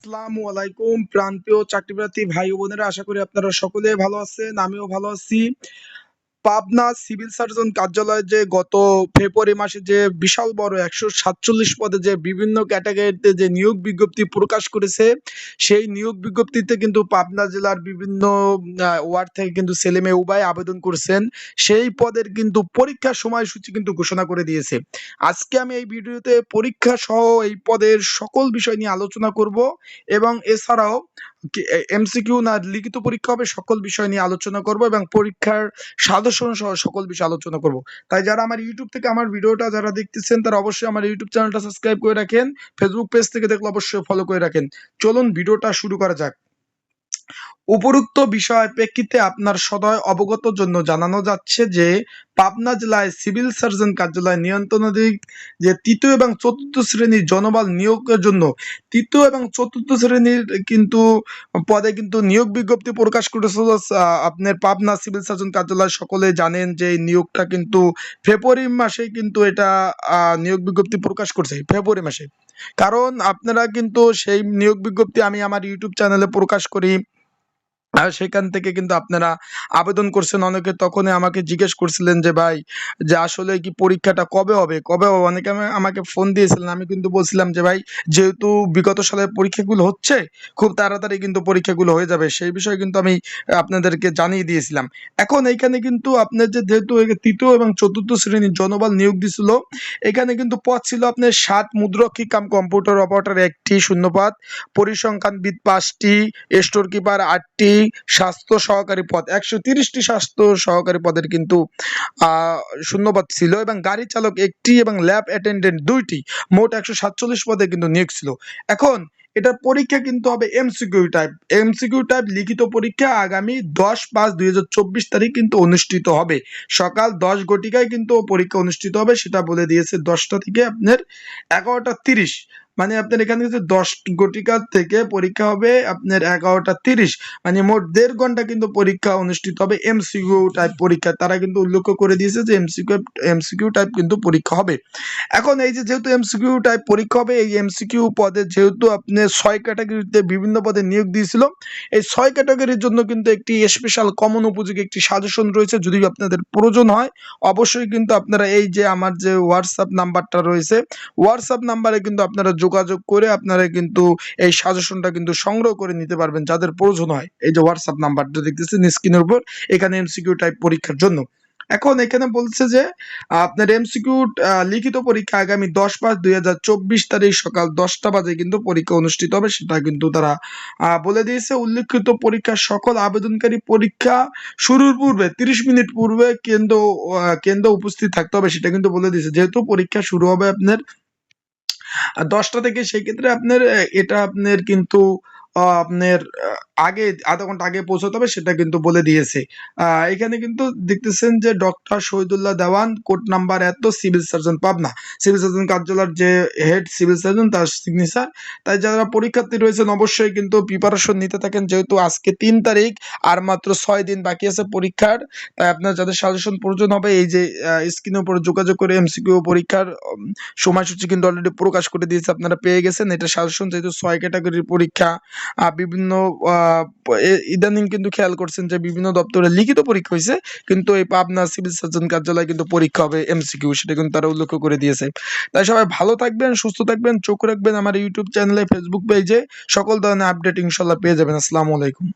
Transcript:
আসসালামু আলাইকুম, প্রান্তীয় চাকরিপ্রার্থী ভাই বোনেরা, আশা করি আপনারা সকলে ভালো আছেন, আমিও ভালো আছি। পাবনা সিভিল সার্জন কার্যালয়ে যে গত ফেব্রুয়ারি মাসে যে বিশাল বড় একশো সাতচল্লিশ পদে যে বিভিন্ন ক্যাটাগরিতে যে নিয়োগ বিজ্ঞপ্তি প্রকাশ করেছে, সেই নিয়োগ বিজ্ঞপ্তিতে কিন্তু পাবনা জেলার বিভিন্ন ওয়ার্ড থেকে কিন্তু ছেলে মেয়ে উভয় আবেদন করছেন। সেই পদের কিন্তু পরীক্ষার সময়সূচি কিন্তু ঘোষণা করে দিয়েছে। আজকে আমি এই ভিডিওতে পরীক্ষা সহ এই পদের সকল বিষয় নিয়ে আলোচনা করব এবং এছাড়াও এমসিকিউ না, লিখিত পরীক্ষা হবে, সকল বিষয় নিয়ে আলোচনা করব এবং পরীক্ষার সাজেশন সহ সকল বিষয় আলোচনা করব। তাই যারা আমার ইউটিউব থেকে আমার ভিডিওটা যারা দেখতেছেন, তারা অবশ্যই আমার ইউটিউব চ্যানেলটা সাবস্ক্রাইব করে রাখেন। ফেসবুক পেজ থেকে দেখলে অবশ্যই ফলো করে রাখেন। চলুন, ভিডিওটা শুরু করা যাক। উপরোক্ত বিষয় প্রেক্ষিতে আপনার সদয় অবগত জন্য জানানো যাচ্ছে যে, পাবনা জেলায় সিভিল সার্জন কার্যালয় নিয়ন্ত্রণাধীন যে তৃতীয় এবং চতুর্থ শ্রেণির জনবল নিয়োগের জন্য, তৃতীয় এবং চতুর্থ শ্রেণির কিন্তু পদে কিন্তু নিয়োগ বিজ্ঞপ্তি প্রকাশ করেছিল আপনার পাবনা সিভিল সার্জন কার্যালয় সকলে জানেন যে নিয়োগটা কিন্তু ফেব্রুয়ারি মাসে কিন্তু এটা নিয়োগ বিজ্ঞপ্তি প্রকাশ করছে, ফেব্রুয়ারি মাসে। কারণ আপনারা কিন্তু সেই নিয়োগ বিজ্ঞপ্তি আমি আমার ইউটিউব চ্যানেলে প্রকাশ করি। সেখান থেকে কিন্তু আপনারা আবেদন করছেন। অনেকে তখনই আমাকে জিজ্ঞেস করছিলেন যে, ভাই, যে আসলে কি পরীক্ষাটা কবে হবে? কবে হবে? অনেকে আমা- আমাকে ফোন দিয়েছিলেন। আমি কিন্তু বলছিলাম যে, ভাই, যেহেতু বিগত সালের পরীক্ষাগুলো হচ্ছে, খুব তাড়াতাড়ি কিন্তু পরীক্ষাগুলো হয়ে যাবে। সেই বিষয়ে কিন্তু আমি আপনাদেরকে জানিয়ে দিয়েছিলাম। এখন এইখানে কিন্তু আপনার যে যেহেতু তৃতীয় এবং চতুর্থ শ্রেণির জনবল নিয়োগ দিছিল, এখানে কিন্তু পদ ছিল আপনার সাত মুদ্রক্ষী কাম, কম্পিউটার অপারেটর একটি শূন্যপাত পরিসংখ্যানবিদ পাঁচটি স্টোর কিপার আটটি স্বাস্থ্য সহকারী পদ, একশো তিরিশটি স্বাস্থ্য সহকারী পদের কিন্তু শূন্যপদ ছিল এবং গাড়ি চালক একটি এবং ল্যাব অ্যাটেন্ডেন্ট দুইটি। মোট একশো সাতচল্লিশ পদে কিন্তু নিয়োগ ছিল। এখন, এটার পরীক্ষা কিন্তু হবে এমসিকিউ টাইপ। এমসিকিউ টাইপ লিখিত পরীক্ষা আগামী দশ পাঁচ দুই হাজার চব্বিশ তারিখ কিন্তু অনুষ্ঠিত হবে। সকাল দশ ঘটিকায় কিন্তু পরীক্ষা অনুষ্ঠিত হবে, সেটা বলে দিয়েছে দশটা থেকে আপনার এগারোটা তিরিশ। মানে আপনার এখানে হচ্ছে দশ ঘটিকা থেকে পরীক্ষা হবে আপনার এগারোটা তিরিশ মানে মোট দেড় ঘণ্টা কিন্তু পরীক্ষা অনুষ্ঠিত হবে এমসিকিউ টাইপ পরীক্ষা। তারা কিন্তু উল্লেখ করে দিয়েছে যে এমসিকিউ এমসিকিউ টাইপ কিন্তু পরীক্ষা হবে। এখন এই যে যেহেতু এমসিকিউ টাইপ পরীক্ষা হবে, এই এমসিকিউ পদে যেহেতু আপনি ছয় ক্যাটাগরিতে বিভিন্ন পদে নিয়োগ দিয়েছিল, এই ছয় ক্যাটাগরির জন্য কিন্তু একটি স্পেশাল কমন উপযোগী একটি সাজেশন রয়েছে। যদি আপনাদের প্রয়োজন হয়, অবশ্যই কিন্তু আপনারা এই যে আমার যে হোয়াটসঅ্যাপ নাম্বারটা রয়েছে হোয়াটসঅ্যাপ নাম্বারে কিন্তু আপনারা যোগাযোগ করে আপনারা কিন্তু এই সাজেশনটা কিন্তু সংগ্রহ করে নিতে পারবেন যাদের প্রয়োজন হয়। এই যে হোয়াটসঅ্যাপ নাম্বারটা দেখতেছেন স্ক্রিনের উপর, এখানে এমসিকিউ টাইপ পরীক্ষার জন্য। এখন এখানে বলছে যে, আপনার এমসিকিউ লিখিত পরীক্ষা আগামী দশ পাঁচ দুই হাজার চব্বিশ তারিখ সকাল দশটা বাজে কিন্তু পরীক্ষা অনুষ্ঠিত হবে, সেটা কিন্তু তারা বলে দিয়েছে। উল্লেখিত পরীক্ষার সকল আবেদনকারী পরীক্ষা শুরুর পূর্বে তিরিশ মিনিট পূর্বে কেন্দ্র কেন্দ্র উপস্থিত থাকতে হবে, সেটা কিন্তু বলে দিয়েছে। যেহেতু পরীক্ষা শুরু হবে আপনার দশটা থেকে সেক্ষেত্রে আপনার এটা আপনার কিন্তু আপনার আগে, আধা ঘণ্টা আগে পৌঁছতে হবে, সেটা কিন্তু বলে দিয়েছে। এখানে কিন্তু দেখতেছেন যে doctor Shahidullah Dewan code number এত civil surgeon Pabna. Civil surgeon কার্যালয়ের যে হেড সিভিল সার্জন, তার সিগনেচার তাই যারা পরীক্ষার্থী রয়েছেন, অবশ্যই কিন্তু প্রিপারেশন নিতে থাকেন, যেহেতু আজকে তিন তারিখ, আর মাত্র ছয় দিন বাকি আছে পরীক্ষার। তাই আপনার যাদের সাজেশন প্রয়োজন হবে, এই যে স্ক্রিনের উপর যোগাযোগ করে এমসিকিউ পরীক্ষার সময়সূচি কিন্তু অলরেডি প্রকাশ করে দিয়েছে, আপনারা পেয়ে গেছেন। এটা সাজেশন যেহেতু ছয় ক্যাটাগরির পরীক্ষা বিভিন্ন ইদানিং কিন্তু খেয়াল করছেন যে বিভিন্ন দপ্তরে লিখিত পরীক্ষা হয়েছে কিন্তু এই পাবনা সিভিল সার্জন কার্যালয় কিন্তু পরীক্ষা হবে এমসিকিউ, সেটা কিন্তু তারা উল্লেখ করে দিয়েছে। তাই সবাই ভালো থাকবেন, সুস্থ থাকবেন, চোখ রাখবেন আমার ইউটিউব চ্যানেলে, ফেসবুক পেজে, সকল ধরনের আপডেট ইনশাল্লাহ পেয়ে যাবেন। আসসালামু আলাইকুম।